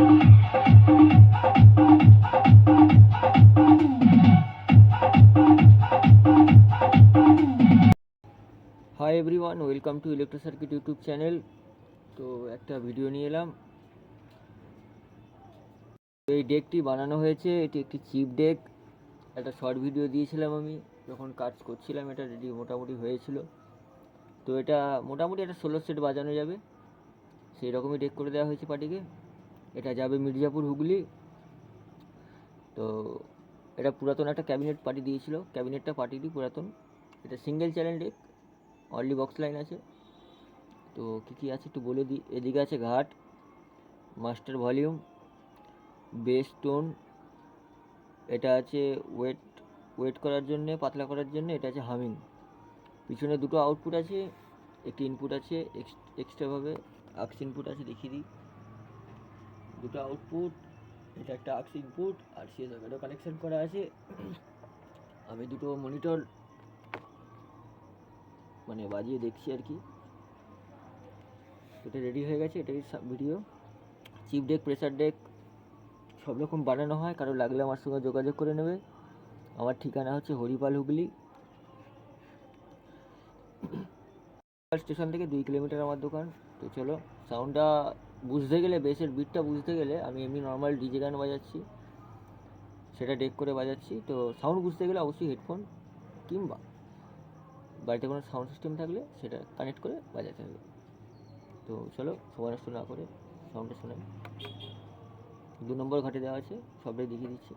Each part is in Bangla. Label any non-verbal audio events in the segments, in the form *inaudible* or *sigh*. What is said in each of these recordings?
Hi everyone welcome to electro circuit YouTube channel তো একটা ভিডিও নিয়ে এলাম। এই ডেকটি বানানো হয়েছে, এটি একটি চিপ ডেক একটা শর্ট ভিডিও দিয়েছিলাম আমি, যখন কাজ করছিলাম, এটা রেডি মোটামুটি হয়েছিল। তো এটা মোটামুটি একটা ষোলো সেট বাজানো যাবে। সেই রকমই ডেক করে দেওয়া হয়েছে পার্টিকে এটা যাবে মির্জাপুর হুগলি। তো এটা পুরাতন একটা ক্যাবিনেট পার্টি দিয়েছিল, ক্যাবিনেটটা পার্টিরই পুরাতন। এটা single channel deck only box line আছে। তো কী কী আছে একটু বলে দিই। এদিকে আছে ঘাট মাস্টার ভলিউম বেস টোন এটা আছে ওয়েট ওয়েট করার জন্যে, পাতলা করার জন্য, এটা আছে হামিং পিছনে দুটো আউটপুট আছে, একটি ইনপুট আছে এক্সট্রাভাবে আক্স ইনপুট আছে, দেখিয়ে দিই। দুটো আউটপুট এটা একটা আক্স ইনপুট আর সিএসএফ কানেকশন করা আছে। আমি দুটো মনিটর মানে বাজিয়ে দেখছি আর কি। এটা রেডি হয়ে গেছে, এটাই video chip deck pressure deck সব রকম বানানো হয়, কারও লাগলে আমার সঙ্গে যোগাযোগ করে নেবে। আমার ঠিকানা হচ্ছে হরিপাল হুগলি। *coughs* স্টেশন থেকে দুই কিলোমিটার আমার দোকান। তো চলো সাউন্ডটা বুঝতে গেলে বেসের বিটটা বুঝতে গেলে আমি এমনি নর্মাল ডিজে গান বাজাচ্ছি। সেটা ডেক করে বাজাচ্ছি। তো সাউন্ড বুঝতে গেলে অবশ্যই হেডফোন কিংবা বাড়িতে কোনো সাউন্ড সিস্টেম থাকলে সেটা কানেক্ট করে বাজাতে হবে। তো চলো সময় নষ্ট না করে সাউন্ডটা শোনাই। দু নম্বর ঘাটে দেওয়া আছে, সবটাই দেখিয়ে দিচ্ছি।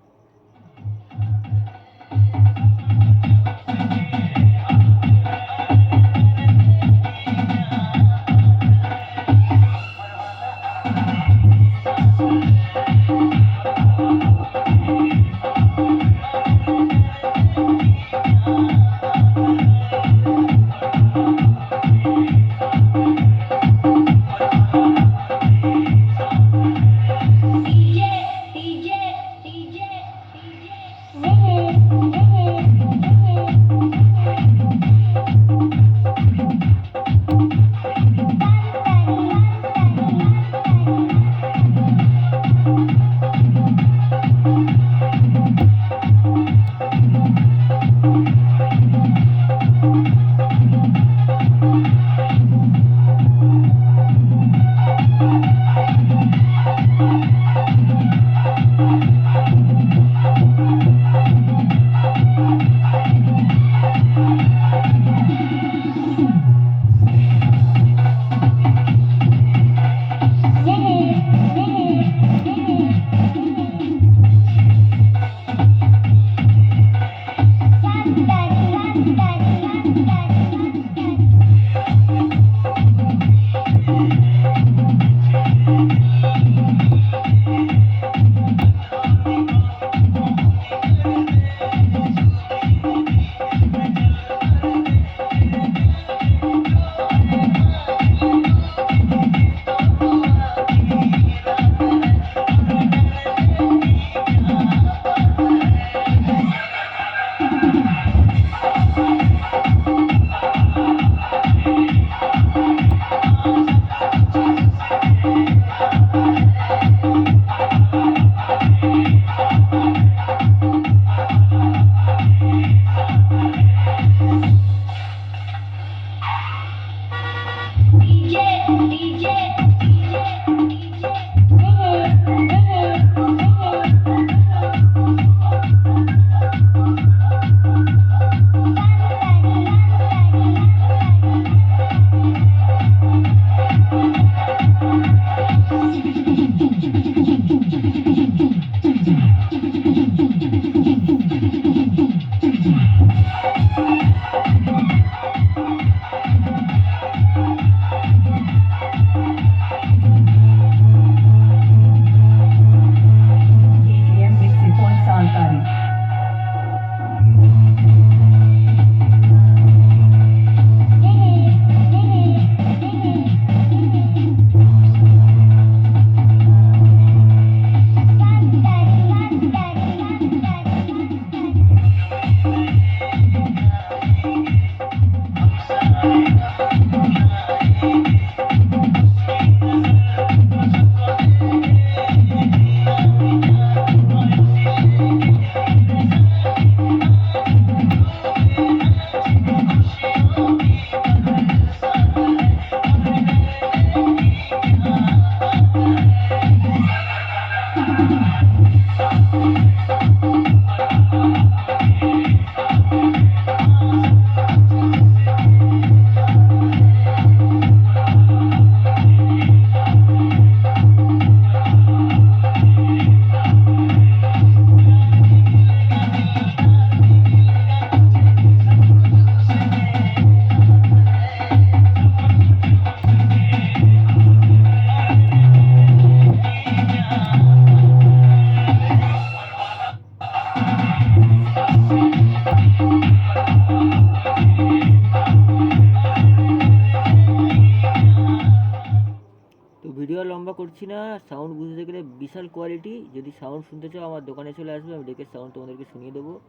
বলছি না সাউন্ড বুঝতে গেলে বিশাল কোয়ালিটি যদি সাউন্ড শুনতে চাও, আমার দোকানে চলে আসবে, আমি ডেকের সাউন্ড তোমাদেরকে শুনিয়ে দেবো।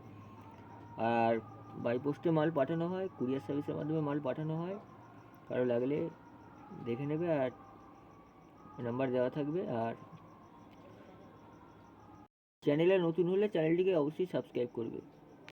আর বাই পোস্টে মাল পাঠানো হয় কুরিয়ার সার্ভিসের মাধ্যমে মাল পাঠানো হয়। কারও লাগলে দেখে নেবে আর নাম্বার দেওয়া থাকবে। আর চ্যানেলে নতুন হলে চ্যানেলটিকে অবশ্যই সাবস্ক্রাইব করবে।